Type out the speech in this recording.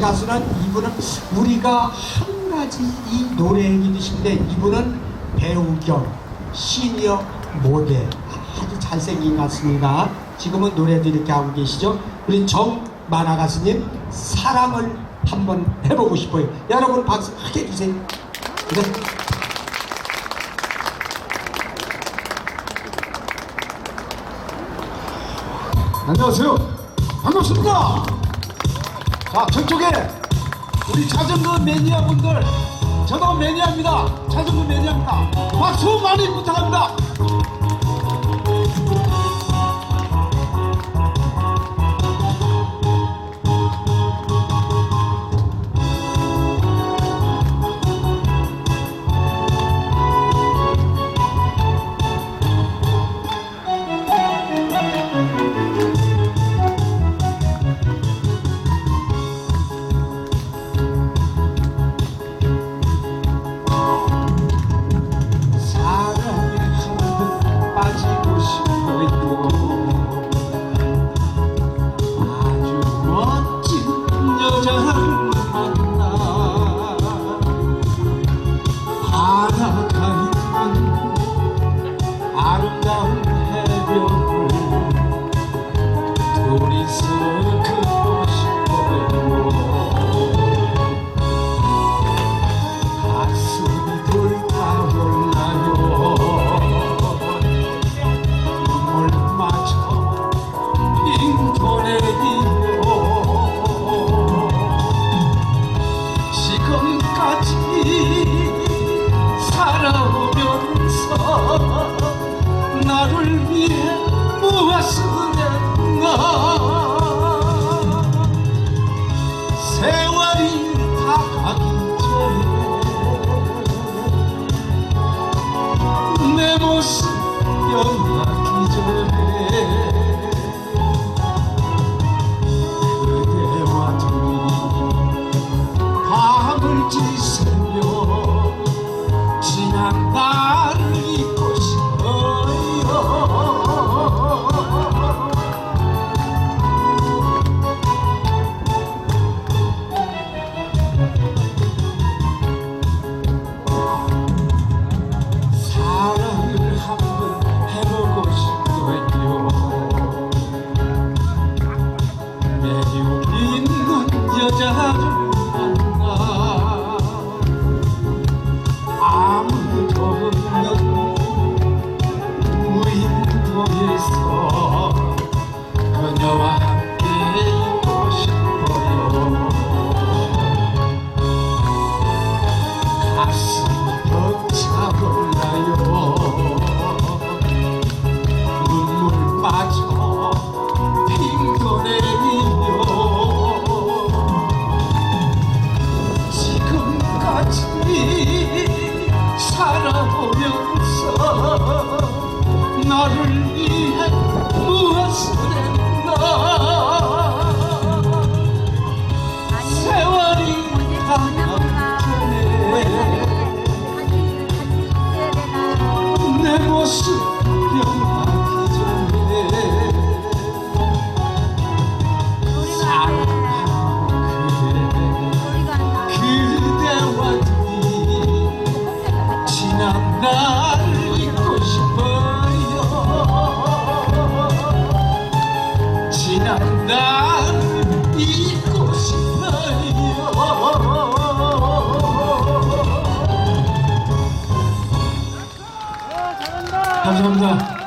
가수는 이분은 우리가 한 가지 이 노래 얘기도 싶은데 이분은 배우 겸 시니어 모델 아주 잘생긴 가수입니다. 지금은 노래도 이렇게 하고 계시죠. 우리 정만아 가수님 사랑을 한번 해보고 싶어요. 여러분 박수 크게 주세요. 네. 안녕하세요. 반갑습니다. 자, 저쪽에 우리 자전거 매니아 분들, 저도 매니아입니다. 자전거 매니아입니다. 박수 많이 부탁합니다. 매력 있는 여자를 만나. 아무도 없는 나를 위해 무엇을 했나? 세월이 가기 감사합니다